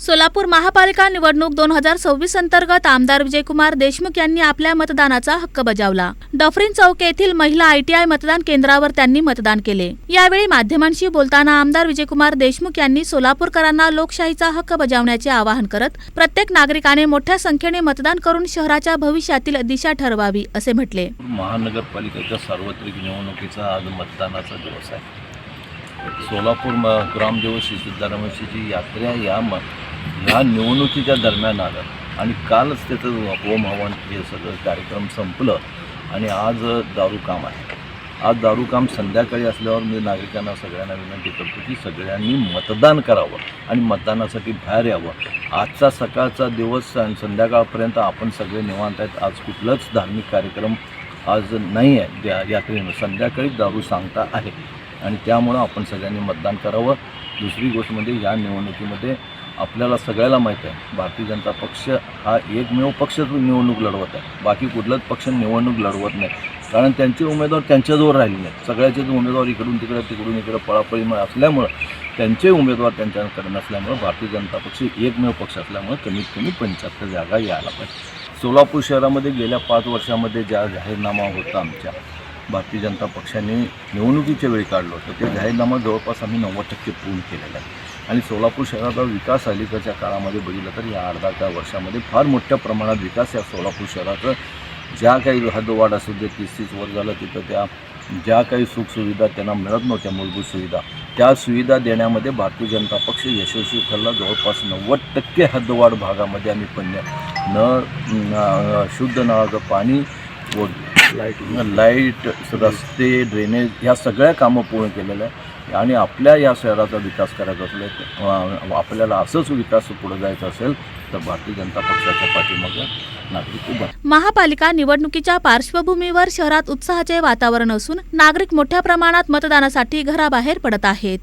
सोलापूर महापालिका निवडणूक दोन हजार सव्वीस अंतर्गत आमदार विजयकुमार देशमुख यांनी आपल्या मतदानाचा हक्क बजावला. डफरीन चौक येथील महिला आयटीआय मतदान केंद्रावर त्यांनी मतदान केले. यावेळी माध्यमांशी बोलताना आमदार विजयकुमार देशमुख यांनी सोलापूरकरांना लोकशाहीचा हक्क बजावण्याचे आवाहन करत प्रत्येक नागरिकाने मोठ्या संख्येने मतदान करून शहराच्या भविष्यातील दिशा ठरवावी असे म्हटले. महानगरपालिकेच्या सार्वत्रिक निवडणुकीचा आज मतदानाचा दिवस आहे. सोलापूर ग्रामदेव श्री यात्रा या ह्या निवडणुकीच्या दरम्यान आलं. आणि कालच त्याचं होम हवन हे सगळं कार्यक्रम संपलं आणि आज दारू काम आहे. आज दारू काम संध्याकाळी असल्यावर मी नागरिकांना सगळ्यांना विनंती करतो की सगळ्यांनी मतदान करावं आणि मतदानासाठी बाहेर यावं. आजचा सकाळचा दिवस आणि संध्याकाळपर्यंत आपण सगळे निवांत आहेत. आज कुठलाच धार्मिक कार्यक्रम आज नाही आहे. या यात्रेनं संध्याकाळी दारू सांगता आहे. आणि त्यामुळं आपण सगळ्यांनी मतदान करावं. दुसरी गोष्ट म्हणजे या निवडणुकीमध्ये आपल्याला सगळ्याला माहीत आहे भारतीय जनता पक्ष हा एकमेव पक्षच निवडणूक लढवत आहे. बाकी कुठलाच पक्ष निवडणूक लढवत नाही. कारण त्यांचे उमेदवार त्यांच्याजवळ राहिले नाहीत. सगळ्याचेच उमेदवार इकडून तिकडं तिकडून इकडं पळापळीमुळे असल्यामुळं त्यांचे उमेदवार त्यांच्याकडे नसल्यामुळं भारतीय जनता पक्ष एकमेव पक्ष असल्यामुळं कमीत कमी पंच्याहत्तर जागा यायला पाहिजे. सोलापूर शहरामध्ये गेल्या पाच वर्षामध्ये ज्या जाहीरनामा होता आमच्या भारतीय जनता पक्षाने निवडणुकीच्या वेळी काढलं होतं. ते जाहीरनामा जवळपास आम्ही नव्वद टक्के पूर्ण केलेला आहे. आणि सोलापूर शहराचा विकास अलीकडच्या काळामध्ये बघितलं तर या अर्धा त्या वर्षामध्ये फार मोठ्या प्रमाणात विकास या सोलापूर शहराचं. ज्या काही हद्दवाढ असू दे तीस तीस वर झालं तिथं त्या ज्या काही सुखसुविधा त्यांना मिळत नव्हत्या मूलभूत सुविधा त्या सुविधा देण्यामध्ये भारतीय जनता पक्ष यशस्वी ठरला. जवळपास नव्वद टक्के हद्दवाढ भागामध्ये आम्ही पण्य नळ न- शुद्ध नळाचं पाणी व लाइट लाइट रस्ते ड्रेनेज ह्या सगळ्या कामं पूर्ण केलेलं आहे आणि आपल्या या शहराचा विकास करायचा असेल आपल्याला असंच विकास पुढे जायचा असेल तर भारतीय जनता पक्षाच्या पाठीमागं महापालिका निवडणुकीच्या पार्श्वभूमीवर शहरात उत्साहाचे वातावरण असून नागरिक मोठ्या प्रमाणात मतदानासाठी घराबाहेर पडत आहेत.